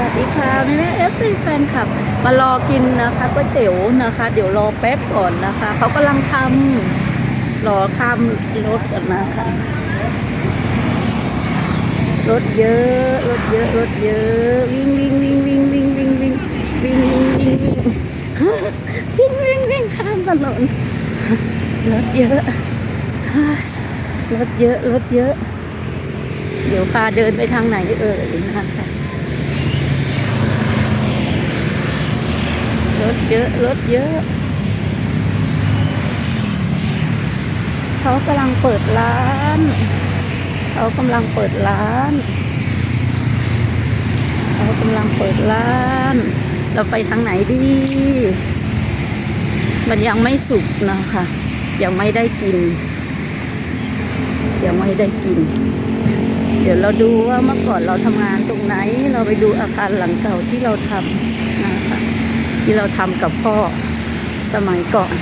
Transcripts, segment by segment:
วัสดีค่ะแม่แม่เอฟซีแฟนคลับ มารอกินนะคะก๋วยเตี๋ยวนะคะ เดี๋ยวรอแป๊บก่อนนะคะ เขากำลังทำรอข้ามรถกันนะคะรถเยอะรถเยอะรถเยอะวิ่งวิ่งวิ่งวิ่งวิ่งวิ่งวิ่งวิ่งวิ่งวิ่งวิ่งวิ่งวิ่งวิ่งข้ามถนนรถเยอะรถเยอะรถเยอะ เดี๋ยวพาเดินไปทางไหนเอ่ยนะคะ ถเยอะ รถเยอะ เขากำลังเปิดร้าน เขากำลังเปิดร้าน เขากำลังเปิดร้าน เราไปทางไหนดี มันยังไม่สุกนะคะ ยังไม่ได้กิน ยังไม่ได้กิน เดี๋ยวเราดูว่าเมื่อก่อนเราทำงานตรงไหน เราไปดูอาคารหลังเก่าที่เราทำนะคะ ที่เราทำกับพ่อสมัยก่อน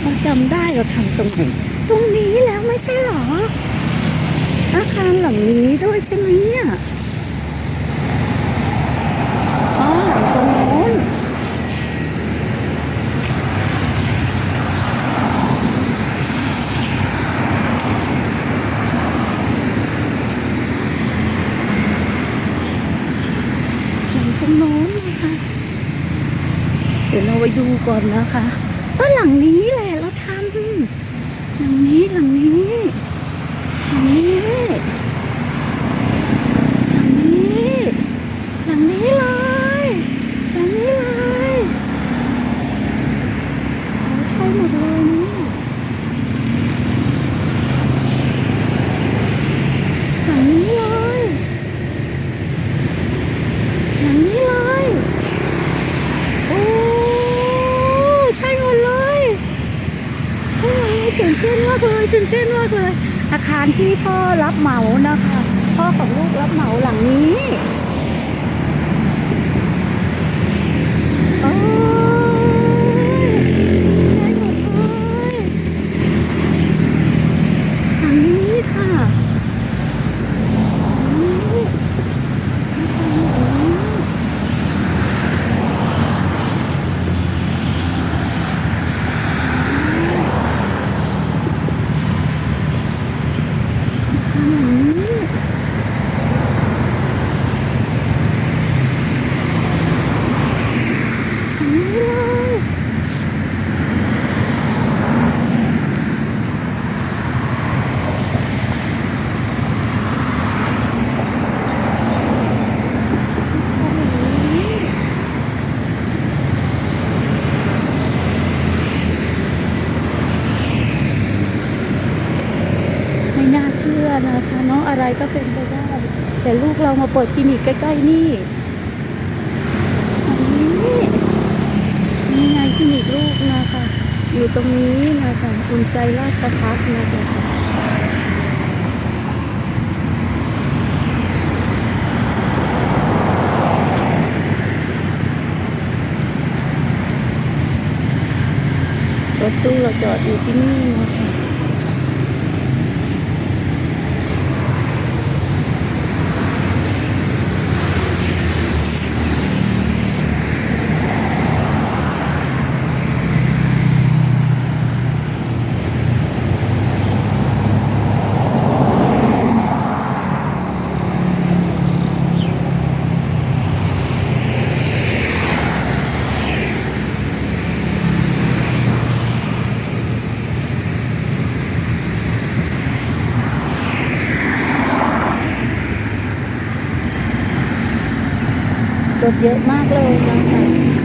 เราจำได้เราทำตรงไหนตรงนี้แล้วไม่ใช่หรอ อาคารหลังนี้ด้วยใช่ไหมเนี่ยอ๋อหลังตรงโน้น หลังต รงโน้นนะคะ เดี๋ยวเราไปดูก่อนนะคะเออหลังนี้แหละเราทำหลังนี้หลังนี้หลังนี้หลังนี้หลังนี้เลยหลังนี้เลยโอ้ใช่หมดเลยเนี่ยหลังนี้เลย อย่างนี้เลยโอ้ใช่หมดเลยโอ้ยตื่นเต้นมากเลยตื่นเต้นมากเลย อาคารที่พ่อรับเหมานะคะ พ่อของลูกรับเหมาหลังนี้ โอ้ยใช่หมดเลยหลังนี้ค่ะอืม อืมอันนี้เลยไม่น่าเชื่อ นะคะเนาะอะไรก็เป็นไปได้ แต่ลูกเรามาเปิดคลินิกใกล้ๆนี่นนี้นี่ไงคลินิกลูกนะคะ อยู่ตรงนี้นะคะอุ่นใจราชพัฒนะคะรถตู้เราจอดอยู่ที่นี่นะคะ รถเยอะมากเลยนะคะ